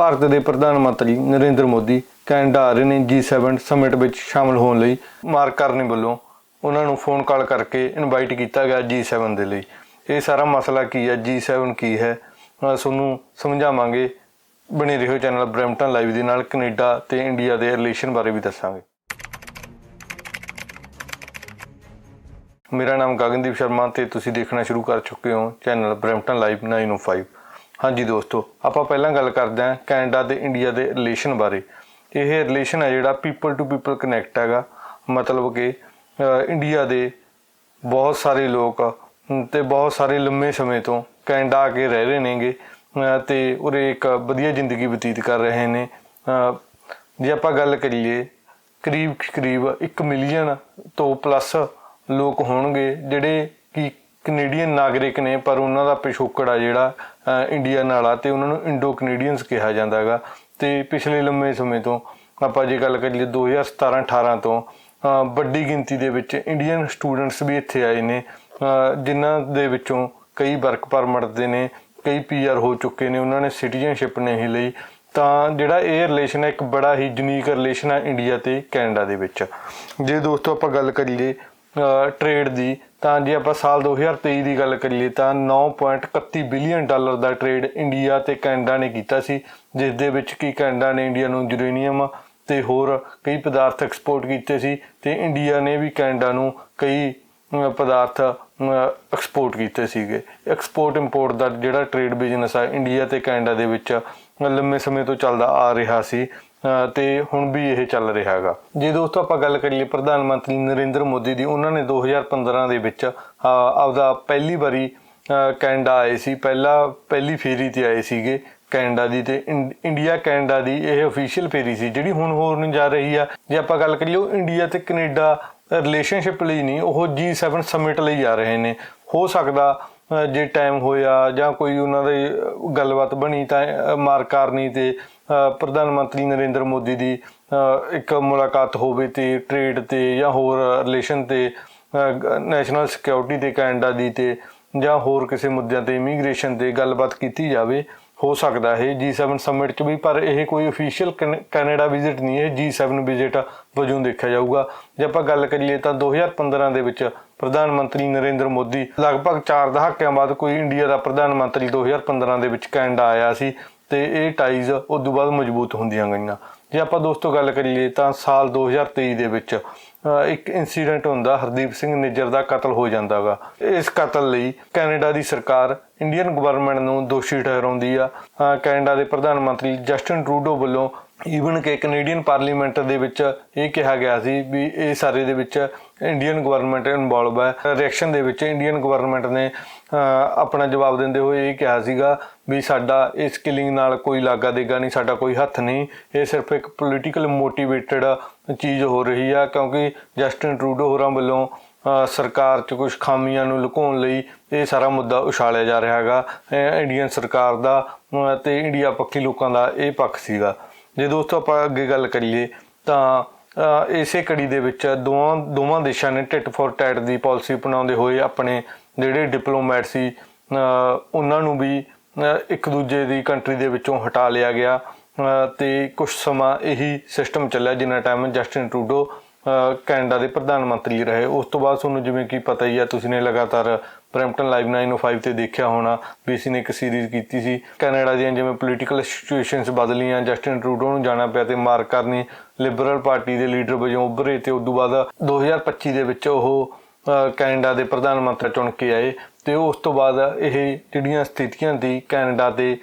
ਭਾਰਤ ਦੇ ਪ੍ਰਧਾਨ ਮੰਤਰੀ ਨਰਿੰਦਰ ਮੋਦੀ, ਕੈਨੇਡਾ ਆ ਰਹੇ ਨੇ G7 ਸਮਿਟ ਵਿੱਚ ਸ਼ਾਮਲ ਹੋਣ ਲਈ। ਮਾਰਕ ਕਰਨੀ ਵੱਲੋਂ ਉਹਨਾਂ ਨੂੰ ਫੋਨ ਕਾਲ ਕਰਕੇ ਇਨਵਾਈਟ ਕੀਤਾ ਗਿਆ G7 ਦੇ ਲਈ। ਇਹ ਸਾਰਾ ਮਸਲਾ ਕੀ ਹੈ? G7 ਕੀ ਹੈ? ਅਹ ਤੁਹਾਨੂੰ ਸਮਝਾਵਾਂਗੇ। ਬਣੇ ਰਹੋ ਚੈਨਲ ਬ੍ਰੈਂਪਟਨ ਲਾਈਵ ਦੇ ਨਾਲ। ਕੈਨੇਡਾ ਤੇ ਇੰਡੀਆ ਦੇ ਰਿਲੇਸ਼ਨ ਬਾਰੇ ਵੀ ਦੱਸਾਂਗੇ। ਮੇਰਾ ਨਾਮ ਗਗਨਦੀਪ ਸ਼ਰਮਾ ਤੇ ਤੁਸੀਂ ਦੇਖਣਾ ਸ਼ੁਰੂ ਕਰ ਚੁੱਕੇ ਹੋ ਚੈਨਲ ਬ੍ਰੈਂਪਟਨ ਲਾਈਵ 905 ਹਾਂਜੀ ਦੋਸਤੋ ਆਪਾਂ ਪਹਿਲਾਂ ਗੱਲ ਕਰਦੇ ਹਾਂ ਕੈਨੇਡਾ ਤੇ ਇੰਡੀਆ ਦੇ ਰਿਲੇਸ਼ਨ ਬਾਰੇ। ਇਹ ਰਿਲੇਸ਼ਨ ਹੈ ਜਿਹੜਾ ਪੀਪਲ ਟੂ ਪੀਪਲ ਕਨੈਕਟ ਹੈਗਾ। ਮਤਲਬ ਕਿ ਇੰਡੀਆ ਦੇ ਬਹੁਤ ਸਾਰੇ ਲੋਕ ਅਮ, ਤੇ ਬਹੁਤ ਸਾਰੇ ਲੰਮੇ ਸਮੇਂ ਤੋਂ ਕੈਨੇਡਾ ਆ ਕੇ ਰਹਿ ਰਹੇ ਨੇਗੇ। ਅਹ, ਤੇ ਉਰੇ ਇੱਕ ਵਧੀਆ ਜ਼ਿੰਦਗੀ ਬਤੀਤ ਕਰ ਰਹੇ ਨੇ। ਜੇ ਆਪਾਂ ਗੱਲ ਕਰੀਏ ਕਰੀਬ ਕਰੀਬ 1 ਮਿਲੀਅਨ ਤੋਂ ਪਲੱਸ ਲੋਕ ਹੋਣਗੇ ਜਿਹੜੇ ਕਿ ਕੈਨੇਡੀਅਨ ਨਾਗਰਿਕ ਨੇ, ਪਰ ਉਹਨਾਂ ਦਾ ਪਿਛੋਕੜ ਆ ਜਿਹੜਾ ਇੰਡੀਆ ਨਾਲ ਆ, ਤੇ ਉਹਨਾਂ ਨੂੰ ਇੰਡੋ ਕੈਨੇਡੀਅਨਸ ਕਿਹਾ ਜਾਂਦਾ ਹੈਗਾ। ਤੇ ਪਿਛਲੇ ਲੰਮੇ ਸਮੇਂ ਤੋਂ ਆਪਾਂ ਜੇ ਗੱਲ ਕਰੀਏ 2017-18 ਤੋਂ ਵੱਡੀ ਗਿਣਤੀ ਦੇ ਵਿੱਚ ਇੰਡੀਅਨ ਸਟੂਡੈਂਟਸ ਵੀ ਇੱਥੇ ਆਏ ਨੇ ਜਿਨ੍ਹਾਂ ਦੇ ਵਿੱਚੋਂ ਕਈ ਵਰਕ ਪਰਮਿਟ ਦੇ ਨੇ, ਕਈ ਪੀਆਰ ਹੋ ਚੁੱਕੇ ਨੇ, ਉਹਨਾਂ ਨੇ ਸਿਟੀਜ਼ਨਸ਼ਿਪ ਨਹੀਂ ਲਈ। ਤਾਂ ਜਿਹੜਾ ਇਹ ਰਿਲੇਸ਼ਨ ਹੈ ਇੱਕ ਬੜਾ ਹੀ ਯੂਨੀਕ ਰਿਲੇਸ਼ਨ ਹੈ ਇੰਡੀਆ ਤੇ ਕੈਨੇਡਾ ਦੇ ਵਿੱਚ। ਜੇ ਦੋਸਤੋ ਆਪਾਂ ਗੱਲ ਕਰੀਏ ਟ੍ਰੇਡ ਦੀ। ਤਾਂ ਜੇ ਆਪਾਂ ਸਾਲ 2023 ਦੀ ਗੱਲ ਕਰੀਏ, ਤਾਂ 9.31 ਬਿਲੀਅਨ ਡਾਲਰ ਦਾ ਟ੍ਰੇਡ ਇੰਡੀਆ ਤੇ ਕੈਨੇਡਾ ਨੇ ਕੀਤਾ ਸੀ ਜਿਸ ਦੇ ਵਿੱਚ ਕੀ ਕੈਨੇਡਾ ਨੇ ਇੰਡੀਆ ਨੂੰ ਯੂਰੇਨੀਅਮ ਤੇ ਹੋਰ ਕਈ ਪਦਾਰਥ ਐਕਸਪੋਰਟ ਕੀਤੇ ਸੀ ਤੇ ਇੰਡੀਆ ਨੇ ਵੀ ਕੈਨੇਡਾ ਨੂੰ ਕਈ ਪਦਾਰਥ ਐਕਸਪੋਰਟ ਕੀਤੇ ਸੀਗੇ। ਐਕਸਪੋਰਟ ਇੰਪੋਰਟ ਦਾ ਜਿਹੜਾ ਟ੍ਰੇਡ ਬਿਜ਼ਨਸ ਆ ਇੰਡੀਆ ਤੇ ਕੈਨੇਡਾ ਦੇ ਵਿੱਚ, ਲੰਮੇ ਸਮੇਂ ਤੋਂ ਚੱਲਦਾ ਆ ਰਿਹਾ ਸੀ। ਤੇ ਹੁਣ ਵੀ ਇਹ ਚੱਲ ਰਿਹਾ ਹੈਗਾ। ਜੇ ਦੋਸਤੋ ਆਪਾਂ ਗੱਲ ਕਰੀਏ ਪ੍ਰਧਾਨ ਮੰਤਰੀ ਨਰਿੰਦਰ ਮੋਦੀ ਦੀ, ਉਹਨਾਂ ਨੇ 2015 ਦੇ ਵਿੱਚ ਆਪਦਾ ਪਹਿਲੀ ਵਾਰੀ ਕੈਨੇਡਾ ਆਏ ਸੀ। ਪਹਿਲਾ, ਪਹਿਲੀ ਫੇਰੀ ਤੇ ਆਏ ਸੀਗੇ ਕੈਨੇਡਾ ਦੀ ਤੇ ਇੰ- ਇੰਡੀਆ, ਕੈਨੇਡਾ ਦੀ ਇਹ ਅਫੀਸ਼ੀਅਲ ਫੇਰੀ ਸੀ, ਜਿਹੜੀ ਹੁਣ ਹੋਰ ਨਹੀਂ ਜਾ ਰਹੀ ਆ। ਜੇ ਆਪਾਂ ਗੱਲ ਕਰੀਏ ਉਹ ਇੰਡੀਆ ਤੇ ਕੈਨੇਡਾ ਰਿਲੇਸ਼ਨਸ਼ਿਪ ਲਈ ਨਹੀਂ, ਉਹ G7 ਸਮਿਟ ਲਈ ਜਾ ਰਹੇ ਨੇ। ਹੋ ਸਕਦਾ ਜੇ ਟਾਈਮ ਹੋਇਆ ਜਾਂ ਕੋਈ ਉਹਨਾਂ ਦੇ ਗੱਲਬਾਤ ਬਣੀ ਤਾਂ ਅਹ, ਮਾਰ ਕਾਰਨੀ ਤੇ ਪ੍ਰਧਾਨ ਮੰਤਰੀ ਨਰਿੰਦਰ ਮੋਦੀ ਦੀ ਇੱਕ ਮੁਲਾਕਾਤ ਹੋਵੇ ਤੇ ਟ੍ਰੇਡ ਤੇ ਜਾਂ ਹੋਰ ਰਿਲੇਸ਼ਨ ਤੇ ਨੈਸ਼ਨਲ ਸਿਕਿਉਰਿਟੀ ਤੇ ਕੈਨੇਡਾ ਦੀ ਤੇ ਜਾਂ ਹੋਰ ਕਿਸੇ ਮੁੱਦਿਆਂ ਤੇ ਇਮੀਗ੍ਰੇਸ਼ਨ ਤੇ ਗੱਲਬਾਤ ਕੀਤੀ ਜਾਵੇ ਹੋ ਸਕਦਾ ਹੈ G7 ਸਮਿਟ ਚ ਵੀ, ਪਰ ਇਹ ਕੋਈ ਅਫੀਸ਼ੀਅਲ ਕੈਨੇਡਾ ਵਿਜ਼ਿਟ ਨਹੀਂ ਹੈ। G7 ਵਿਜ਼ਿਟ ਵਜੋਂ ਦੇਖਿਆ ਜਾਊਗਾ। ਜੇ ਆਪਾਂ ਗੱਲ ਕਰੀਏ ਤਾਂ 2015 ਦੇ ਵਿੱਚ ਪ੍ਰਧਾਨ ਮੰਤਰੀ ਨਰਿੰਦਰ ਮੋਦੀ ਲਗਭਗ 4 ਦਹਾਕਿਆਂ ਬਾਅਦ ਕੋਈ ਇੰਡੀਆ ਦਾ ਪ੍ਰਧਾਨ ਮੰਤਰੀ 2015 ਦੇ ਵਿੱਚ ਕੈਨੇਡਾ ਆਇਆ ਸੀ ਤੇ ਇਹ ਟਾਈਜ਼ ਉਸ ਤੋਂ ਬਾਅਦ ਮਜ਼ਬੂਤ ਹੁੰਦੀਆਂ ਗਈਆਂ। ਜੇ ਆਪਾਂ ਦੋਸਤੋ ਗੱਲ ਕਰੀਏ ਤਾਂ ਸਾਲ 2023 ਦੇ ਵਿੱਚ ਇੱਕ ਇਨਸੀਡੈਂਟ ਹੁੰਦਾ, ਹਰਦੀਪ ਸਿੰਘ ਨਿੱਜਰ ਦਾ ਕਤਲ ਹੋ ਜਾਂਦਾਗਾ। ਇਸ ਕਤਲ ਲਈ ਕੈਨੇਡਾ ਦੀ ਸਰਕਾਰ ਇੰਡੀਅਨ ਗਵਰਨਮੈਂਟ ਨੂੰ ਦੋਸ਼ੀ ਠਹਿਰਾਉਂਦੀ ਆ। ਕੈਨੇਡਾ ਦੇ ਪ੍ਰਧਾਨ ਮੰਤਰੀ ਜਸਟਿਨ ਟਰੂਡੋ ਵੱਲੋਂ ਈਵਨ ਕਿ ਕੈਨੇਡੀਅਨ ਪਾਰਲੀਮੈਂਟ ਦੇ ਵਿੱਚ ਇਹ ਕਿਹਾ ਗਿਆ ਸੀ ਵੀ ਇਹ ਸਾਰੇ ਦੇ ਵਿੱਚ ਇੰਡੀਅਨ ਗਵਰਨਮੈਂਟ ਇਨਵੋਲਵ ਹੈ। ਰਿਐਕਸ਼ਨ ਦੇ ਵਿੱਚ ਇੰਡੀਅਨ ਗਵਰਨਮੈਂਟ ਨੇ ਆਪਣਾ ਜਵਾਬ ਦਿੰਦੇ ਹੋਏ ਇਹ ਕਿਹਾ ਸੀਗਾ ਵੀ ਸਾਡਾ ਇਸ ਕਿਲਿੰਗ ਨਾਲ ਕੋਈ ਲਾਗਾ ਦੇਗਾ ਨਹੀਂ ਸਾਡਾ ਕੋਈ ਹੱਥ ਨਹੀਂ। ਇਹ ਸਿਰਫ ਇੱਕ ਪੋਲੀਟੀਕਲ ਮੋਟੀਵੇਟਡ ਚੀਜ਼ ਹੋ ਰਹੀ ਆ ਕਿਉਂਕਿ ਜਸਟਿਨ ਟਰੂਡੋ ਹੋਰਾਂ ਵੱਲੋਂ ਸਰਕਾਰ 'ਚ ਕੁਝ ਖਾਮੀਆਂ ਨੂੰ ਲੁਕਾਉਣ ਲਈ ਇਹ ਸਾਰਾ ਮੁੱਦਾ ਉਛਾਲਿਆ ਜਾ ਰਿਹਾ ਹੈਗਾ। ਇੰਡੀਅਨ ਸਰਕਾਰ ਦਾ ਅਹ, ਤੇ ਇੰਡੀਆ ਪੱਖੀ ਲੋਕਾਂ ਦਾ ਇਹ ਪੱਖ ਸੀਗਾ। ਜੇ ਦੋਸਤੋ ਆਪਾਂ ਅੱਗੇ ਗੱਲ ਕਰੀਏ ਤਾਂ ਇਸੇ ਕੜੀ ਦੇ ਵਿੱਚ ਦੋਵਾਂ ਦੋਵਾਂ ਦੇਸ਼ਾਂ ਨੇ ਟਿਟ ਫੋਰ ਟੈਟ ਦੀ ਪਾਲਿਸੀ ਅਪਣਾਉਂਦੇ ਹੋਏ ਆਪਣੇ ਜਿਹੜੇ ਡਿਪਲੋਮੈਟ ਸੀ ਉਹਨਾਂ ਨੂੰ ਵੀ ਇੱਕ ਦੂਜੇ ਦੀ ਕੰਟਰੀ ਦੇ ਵਿੱਚੋਂ ਹਟਾ ਲਿਆ ਗਿਆ ਅਹ, ਤੇ ਕੁਝ ਸਮਾਂ ਇਹੀ ਸਿਸਟਮ ਚੱਲਿਆ ਜਿੰਨਾ ਟਾਈਮ ਜਸਟਿਨ ਟਰੂਡੋ ਕੈਨੇਡਾ ਦੇ ਪ੍ਰਧਾਨ ਮੰਤਰੀ ਰਹੇ। ਉਸ ਤੋਂ ਬਾਅਦ ਤੁਹਾਨੂੰ ਜਿਵੇਂ ਕਿ ਪਤਾ ਹੀ ਆ ਤੁਸੀਂ ਨੇ ਲਗਾਤਾਰ ਬ੍ਰੈਂਪਟਨ ਲਾਈਵ 905 ਤੇ ਦੇਖਿਆ ਹੋਣਾ ਵੀ ਅਸੀਂ ਨੇ ਇੱਕ ਸੀਰੀਜ਼ ਕੀਤੀ ਸੀ। ਕੈਨੇਡਾ ਦੀਆਂ ਜਿਵੇਂ ਪੋਲੀਟੀਕਲ ਸਿਚੁਏਸ਼ਨਸ ਬਦਲੀਆਂ ਜਸਟਿਨ ਟਰੂਡੋ ਨੂੰ ਜਾਣਾ ਪਿਆ ਤੇ ਮਾਰ ਕਰਨੀ ਲਿਬਰਲ ਪਾਰਟੀ ਦੇ ਲੀਡਰ ਵਜੋਂ ਉੱਭਰੇ ਤੇ ਉਸ ਤੋਂ ਬਾਅਦ 2025 ਦੇ ਵਿੱਚ ਉਹ ਕੈਨੇਡਾ ਦੇ ਪ੍ਰਧਾਨ ਮੰਤਰੀ ਚੁਣ ਕੇ ਆਏ ਤੇ ਉਸ ਤੋਂ ਬਾਅਦ ਇਹ ਜਿਹੜੀਆਂ ਸਥਿਤੀਆਂ ਦੀ ਕੈਨੇਡਾ ਤੇ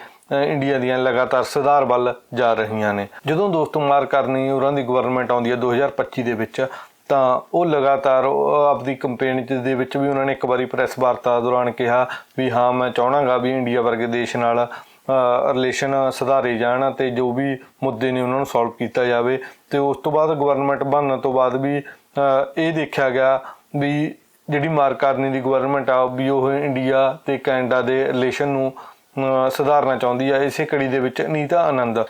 ਇੰਡੀਆ ਦੀਆਂ ਲਗਾਤਾਰ ਸੁਧਾਰ ਵੱਲ ਜਾ ਰਹੀਆਂ ਨੇ। ਜਦੋਂ ਦੋਸਤੋ ਮਾਰ ਕਰਨੀ, ਉਹਨਾਂ ਦੀ ਗਵਰਨਮੈਂਟ ਆਉਂਦੀ ਹੈ 2025 ਦੇ ਵਿੱਚ ਤਾਂ ਉਹ ਲਗਾਤਾਰ ਆਪਦੀ ਕੰਪੇਨ ਦੇ ਵਿੱਚ ਵੀ ਉਹਨਾਂ ਨੇ ਇੱਕ ਵਾਰੀ ਪ੍ਰੈਸ ਵਾਰਤਾ ਦੌਰਾਨ ਕਿਹਾ ਵੀ ਹਾਂ, ਮੈਂ ਚਾਹਣਾਗਾ ਵੀ ਇੰਡੀਆ ਵਰਗੇ ਦੇਸ਼ ਨਾਲ ਰਿਲੇਸ਼ਨ ਸੁਧਾਰੇ ਜਾਣ ਤੇ ਜੋ ਵੀ ਮੁੱਦੇ ਨੇ ਉਹਨਾਂ ਨੂੰ ਸੋਲਵ ਕੀਤਾ ਜਾਵੇ। ਤੇ ਉਸ ਤੋਂ ਬਾਅਦ ਗਵਰਨਮੈਂਟ ਬਣਨ ਤੋਂ ਬਾਅਦ ਵੀ ਇਹ ਦੇਖਿਆ ਗਿਆ ਵੀ ਜਿਹੜੀ ਮਾਰ ਕਰਨੀ ਦੀ ਗਵਰਨਮੈਂਟ ਆ, ਵੀ ਉਹ ਇੰਡੀਆ ਤੇ ਕੈਨੇਡਾ ਦੇ ਰਿਲੇਸ਼ਨ ਨੂੰ ਸੁਧਾਰਨਾ ਚਾਹੁੰਦੀ ਹੈ ਇਸੇ ਕੜੀ ਦੇ ਵਿੱਚ ਅਨੀਤਾ ਆਨੰਦ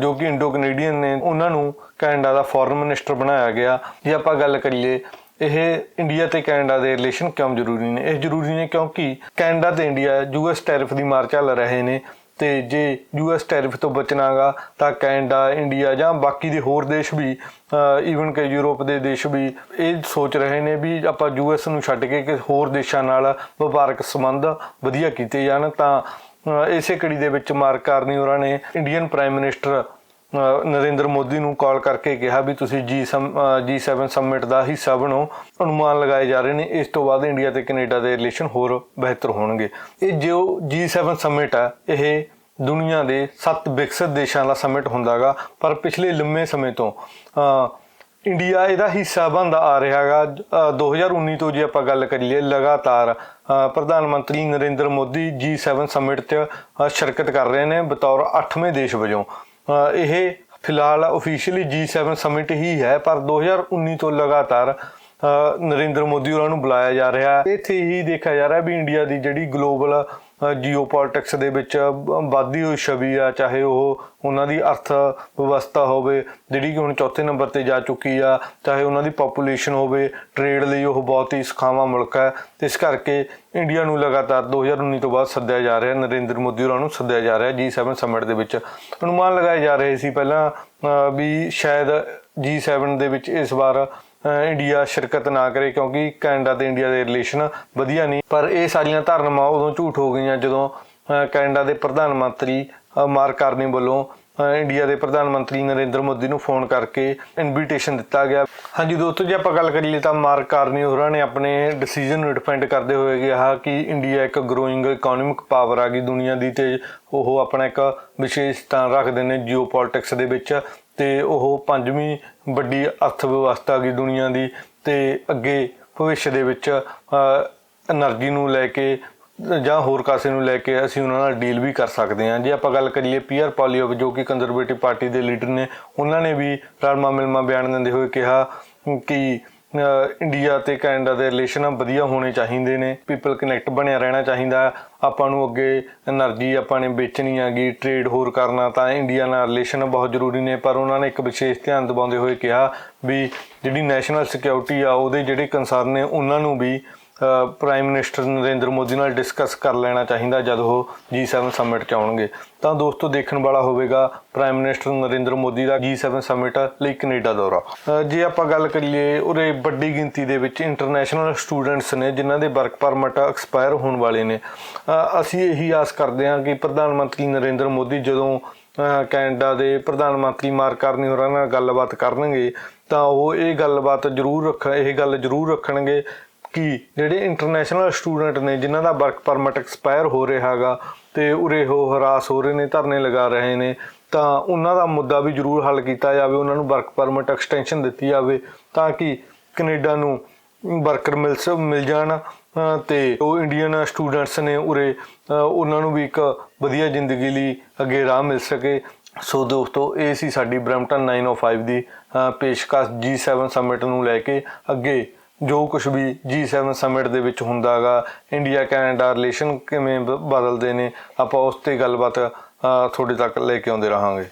ਜੋ ਕਿ ਇੰਡੋ ਕੈਨੇਡੀਅਨ ਨੇ, ਉਹਨਾਂ ਨੂੰ ਕੈਨੇਡਾ ਦਾ ਫੋਰਨ ਮਿਨਿਸਟਰ ਬਣਾਇਆ ਗਿਆ। ਜੇ ਆਪਾਂ ਗੱਲ ਕਰੀਏ, ਇਹ ਇੰਡੀਆ ਤੇ ਕੈਨੇਡਾ ਦੇ ਰਿਲੇਸ਼ਨ ਕਿਉਂ ਜ਼ਰੂਰੀ ਨੇ? ਇਹ ਜ਼ਰੂਰੀ ਨੇ ਕਿਉਂਕਿ ਕੈਨੇਡਾ ਤੇ ਇੰਡੀਆ ਯੂਐਸ ਟੈਰਿਫ ਦੀ ਮਾਰ ਚੱਲ ਰਹੇ ਨੇ ਤੇ ਜੇ ਯੂਐਸ ਟੈਰਿਫ ਤੋਂ ਬਚਣਾਗਾ, ਤਾਂ ਕੈਨੇਡਾ, ਇੰਡੀਆ ਜਾਂ ਬਾਕੀ ਦੇ ਹੋਰ ਦੇਸ਼ ਵੀ ਈਵਨ ਕਿ ਯੂਰਪ ਦੇ ਦੇਸ਼ ਵੀ ਇਹ ਸੋਚ ਰਹੇ ਨੇ ਵੀ ਆਪਾਂ ਯੂਐਸ ਨੂੰ ਛੱਡ ਕੇ ਕਿ ਹੋਰ ਦੇਸ਼ਾਂ ਨਾਲ ਵਪਾਰਕ ਸੰਬੰਧ ਵਧੀਆ ਕੀਤੇ ਜਾਣ, ਤਾਂ ਇਸੇ ਕੜੀ ਦੇ ਵਿੱਚ ਮਾਰਕ ਕਾਰਨੀ ਹੋਰਾਂ ਨੇ Indian prime minister Narendra Modi ਨੂੰ ਕਾਲ ਕਰਕੇ ਕਿਹਾ ਵੀ ਤੁਸੀਂ ਜੀ G7 ਸਮਿਟ ਦਾ ਹਿੱਸਾ ਬਣੋ। ਅਨੁਮਾਨ ਲਗਾਏ ਜਾ ਰਹੇ ਨੇ, ਇਸ ਤੋਂ ਬਾਅਦ ਇੰਡੀਆ ਤੇ ਕੈਨੇਡਾ ਦੇ ਰਿਲੇਸ਼ਨ ਹੋਰ ਬਿਹਤਰ ਹੋਣਗੇ। ਇਹ ਜੋ G7 ਸਮਿਟ ਹੈ ਇਹ ਦੁਨੀਆ ਦੇ 7 ਵਿਕਸਿਤ ਦੇਸ਼ਾਂ ਦਾ ਸਮਿਟ ਹੁੰਦਾਗਾ, ਪਰ ਪਿਛਲੇ ਲੰਮੇ ਸਮੇਂ ਤੋਂ ਇੰਡੀਆ ਇਹਦਾ ਹਿੱਸਾ ਬਣਦਾ ਆ ਰਿਹਾਗਾ 2019 ਤੋਂ ਜੇ ਆਪਾਂ ਗੱਲ ਕਰੀਏ ਲਗਾਤਾਰ ਪ੍ਰਧਾਨ ਮੰਤਰੀ ਨਰਿੰਦਰ ਮੋਦੀ G7 ਸਮਿਟ 'ਚ ਸ਼ਿਰਕਤ ਕਰ ਰਹੇ ਨੇ ਬਤੌਰ 8ਵੇਂ ਦੇਸ਼ ਵਜੋਂ। ਇਹ ਫਿਲਹਾਲ ਅਫੀਸ਼ੀਅਲੀ G7 ਸਮਿਟ ਹੀ ਹੈ, ਪਰ 2019 ਤੋਂ ਲਗਾਤਾਰ ਨਰਿੰਦਰ ਮੋਦੀ ਉਹਨਾਂ ਨੂੰ ਬੁਲਾਇਆ ਜਾ ਰਿਹਾ। ਇੱਥੇ ਹੀ ਦੇਖਿਆ ਜਾ ਰਿਹਾ ਵੀ ਇੰਡੀਆ ਦੀ ਜਿਹੜੀ ਗਲੋਬਲ ਜੀਓਪੋਲਿਟਿਕਸ ਦੇ ਵਿੱਚ ਵੱਧਦੀ ਹੋਈ ਛਵੀ ਆ, ਚਾਹੇ ਉਹ ਉਹਨਾਂ ਦੀ ਅਰਥ ਵਿਵਸਥਾ ਹੋਵੇ, ਜਿਹੜੀ ਕਿ ਹੁਣ ਚੌਥੇ ਨੰਬਰ ਤੇ ਜਾ ਚੁੱਕੀ ਆ, ਚਾਹੇ ਉਹਨਾਂ ਦੀ ਪੋਪੂਲੇਸ਼ਨ ਹੋਵੇ ਟ੍ਰੇਡ ਲਈ ਉਹ ਬਹੁਤ ਹੀ ਸਖਾਵਾਂ ਮੁਲਕ ਹੈ ਤੇ ਇਸ ਕਰਕੇ ਇੰਡੀਆ ਨੂੰ ਲਗਾਤਾਰ 2019 ਤੋਂ ਬਾਅਦ ਸੱਦਿਆ ਜਾ ਰਿਹਾ, ਨਰਿੰਦਰ ਮੋਦੀ ਹੋਰਾਂ ਨੂੰ ਸੱਦਿਆ ਜਾ ਰਿਹਾ G7 ਸਮਿਟ ਦੇ ਵਿੱਚ। ਅਨੁਮਾਨ ਲਗਾਏ ਜਾ ਰਹੇ ਸੀ ਪਹਿਲਾਂ ਵੀ ਸ਼ਾਇਦ G7 ਦੇ ਵਿੱਚ ਇਸ ਵਾਰ ਇੰਡੀਆ ਸ਼ਿਰਕਤ ਨਾ ਕਰੇ ਕਿਉਂਕਿ ਕੈਨੇਡਾ ਤੇ ਇੰਡੀਆ ਦੇ ਰਿਲੇਸ਼ਨ ਵਧੀਆ ਨਹੀਂ। ਪਰ ਇਹ ਸਾਰੀਆਂ ਧਾਰਨਾਵਾਂ ਉਦੋਂ ਝੂਠ ਹੋ ਗਈਆਂ ਜਦੋਂ ਕੈਨੇਡਾ ਦੇ ਪ੍ਰਧਾਨ ਮੰਤਰੀ ਅ, ਮਾਰਕ ਕਾਰਨੀ ਵੱਲੋਂ ਇੰਡੀਆ ਦੇ ਪ੍ਰਧਾਨ ਮੰਤਰੀ ਨਰਿੰਦਰ ਮੋਦੀ ਨੂੰ ਫੋਨ ਕਰਕੇ ਇਨਵੀਟੇਸ਼ਨ ਦਿੱਤਾ ਗਿਆ। ਹਾਂਜੀ ਦੋਸਤੋ ਜੇ ਆਪਾਂ ਗੱਲ ਕਰੀਏ ਤਾਂ ਮਾਰਕ ਕਾਰਨੀ ਹੋਰਾਂ ਨੇ ਆਪਣੇ ਡਿਸੀਜਨ ਨੂੰ ਡਿਪੈਂਡ ਕਰਦੇ ਹੋਏ ਕਿਹਾ ਕਿ ਇੰਡੀਆ ਇੱਕ ਗਰੋਇੰਗ ਇਕਨੋਮਿਕ ਪਾਵਰ ਆ ਗਈ ਦੁਨੀਆ ਦੀ ਤੇ ਉਹ ਆਪਣਾ ਇੱਕ ਵਿਸ਼ੇਸ਼ ਸਥਾਨ ਰੱਖਦੇ ਨੇ ਜੀਓਪੋਲਿਟਿਕਸ ਦੇ ਵਿੱਚ। ਤੇ ਉਹ ਪੰਜਵੀਂ ਵੱਡੀ ਅਰਥ ਵਿਵਸਥਾ ਦੀ ਦੁਨੀਆ ਦੀ ਤੇ ਅੱਗੇ ਭਵਿੱਖ ਦੇ ਵਿੱਚ એનર્ਜੀ ਨੂੰ ਲੈ ਕੇ ਜਾਂ ਹੋਰ ਕਾਸੇ ਨੂੰ ਲੈ ਕੇ ਅਸੀਂ ਉਹਨਾਂ ਨਾਲ ਡੀਲ ਵੀ ਕਰ ਸਕਦੇ ਹਾਂ। ਜੇ ਆਪਾਂ ਗੱਲ ਕਰੀਏ ਪੀਅਰ ਪਾਲੀਓਵ ਜੋ ਕਿ ਕੰਜ਼ਰਵੇਟਿਵ ਪਾਰਟੀ ਦੇ ਲੀਡਰ ਨੇ, ਉਹਨਾਂ ਨੇ ਵੀ ਰਲਮਾ ਮਿਲਮਾ ਬਿਆਨ ਦਿੰਦੇ ਹੋਏ ਕਿਹਾ ਕਿ ਇੰਡੀਆ ਤੇ ਕੈਨੇਡਾ ਦੇ ਰਿਲੇਸ਼ਨ ਵਧੀਆ ਹੋਣੇ ਚਾਹੀਦੇ ਨੇ ਪੀਪਲ ਕਨੈਕਟ ਬਣਿਆ ਰਹਿਣਾ ਚਾਹੀਦਾ। ਆਪਾਂ ਨੂੰ ਅੱਗੇ એનર્ਜੀ ਆਪਾਂ ਨੇ ਵੇਚਣੀ ਹੈਗੀ ਟ੍ਰੇਡ ਹੋਰ ਕਰਨਾ ਤਾਂ ਇੰਡੀਆ ਨਾਲ ਰਿਲੇਸ਼ਨ ਬਹੁਤ ਜ਼ਰੂਰੀ ਨੇ, ਪਰ ਉਹਨਾਂ ਨੇ ਇੱਕ ਵਿਸ਼ੇਸ਼ ਧਿਆਨ ਦਿਵਾਉਂਦੇ ਹੋਏ ਕਿਹਾ ਵੀ ਜਿਹੜੀ ਨੈਸ਼ਨਲ ਸਿਕਿਉਰਿਟੀ ਆ, ਉਹਦੇ ਜਿਹੜੇ ਕੰਸਰਨ ਨੇ, ਉਹਨਾਂ ਨੂੰ ਵੀ ਪ੍ਰਾਈਮ ਮਿਨਿਸਟਰ ਨਰਿੰਦਰ ਮੋਦੀ ਨਾਲ ਡਿਸਕਸ ਕਰ ਲੈਣਾ ਚਾਹੀਦਾ ਜਦ ਉਹ G7 ਸਮਿਟ 'ਚ ਆਉਣਗੇ। ਤਾਂ ਦੋਸਤੋ, ਦੇਖਣ ਵਾਲਾ ਹੋਵੇਗਾ ਪ੍ਰਾਈਮ ਮਿਨਿਸਟਰ ਨਰਿੰਦਰ ਮੋਦੀ ਦਾ G7 ਸਮਿਟ ਲਈ ਕੈਨੇਡਾ ਦੌਰਾ। ਜੇ ਆਪਾਂ ਗੱਲ ਕਰੀਏ ਉਰੇ ਵੱਡੀ ਗਿਣਤੀ ਦੇ ਵਿੱਚ ਇੰਟਰਨੈਸ਼ਨਲ ਸਟੂਡੈਂਟਸ ਨੇ, ਜਿਨ੍ਹਾਂ ਦੇ ਵਰਕ ਪਰਮਿਟ ਐਕਸਪਾਇਰ ਹੋਣ ਵਾਲੇ ਨੇ ਅਸੀਂ ਇਹੀ ਆਸ ਕਰਦੇ ਹਾਂ ਕਿ ਪ੍ਰਧਾਨ ਮੰਤਰੀ ਨਰਿੰਦਰ ਮੋਦੀ ਜਦੋਂ ਕੈਨੇਡਾ ਦੇ ਪ੍ਰਧਾਨ ਮੰਤਰੀ ਮਾਰਕ ਕਾਰਨੀ ਹੋਰਾਂ ਨਾਲ ਗੱਲਬਾਤ ਕਰਨਗੇ, ਤਾਂ ਉਹ ਇਹ ਗੱਲਬਾਤ ਜ਼ਰੂਰ ਰੱਖ, ਇਹ ਗੱਲ ਜ਼ਰੂਰ ਰੱਖਣਗੇ ਕਿ ਜਿਹੜੇ ਇੰਟਰਨੈਸ਼ਨਲ ਸਟੂਡੈਂਟ ਨੇ ਜਿਨ੍ਹਾਂ ਦਾ ਵਰਕ ਪਰਮਿਟ ਐਕਸਪਾਇਰ ਹੋ ਰਿਹਾ ਹੈਗਾ ਤੇ ਉਰੇ ਉਹ ਹਰਾਸ ਹੋ ਰਹੇ ਨੇ ਧਰਨੇ ਲਗਾ ਰਹੇ ਨੇ ਤਾਂ ਉਹਨਾਂ ਦਾ ਮੁੱਦਾ ਵੀ ਜ਼ਰੂਰ ਹੱਲ ਕੀਤਾ ਜਾਵੇ ਉਹਨਾਂ ਨੂੰ ਵਰਕ ਪਰਮਿਟ ਐਕਸਟੈਂਸ਼ਨ ਦਿੱਤੀ ਜਾਵੇ ਤਾਂ ਕਿ ਕੈਨੇਡਾ ਨੂੰ ਵਰਕਰ ਮਿਲ ਸ ਮਿਲ ਜਾਣ ਅ, ਤੇ ਉਹ ਇੰਡੀਅਨ ਸਟੂਡੈਂਟਸ ਨੇ ਉਰੇ ਉਹਨਾਂ ਨੂੰ ਵੀ ਇੱਕ ਵਧੀਆ ਜ਼ਿੰਦਗੀ ਲਈ ਅੱਗੇ ਰਾਹ ਮਿਲ ਸਕੇ। ਸੋ ਦੋਸਤੋ ਇਹ ਸੀ ਸਾਡੀ ਬ੍ਰੈਂਪਟਨ 905 ਦੀ ਅ, ਪੇਸ਼ਕਸ਼ G7 ਸਮਿਟ ਨੂੰ ਲੈ ਕੇ ਅੱਗੇ ਜੋ ਕੁਝ ਵੀ G7 ਸਮਿਟ ਦੇ ਵਿੱਚ ਹੁੰਦਾਗਾ ਇੰਡੀਆ ਕੈਨੇਡਾ ਰਿਲੇਸ਼ਨ ਕਿਵੇਂ ਬ- ਬਦਲਦੇ ਨੇ, ਆਪਾਂ ਉਸ ਤੇ ਗੱਲਬਾਤ ਤੁਹਾਡੇ ਤੱਕ ਲੈ ਕੇ ਆਉਂਦੇ ਰਹਾਂਗੇ।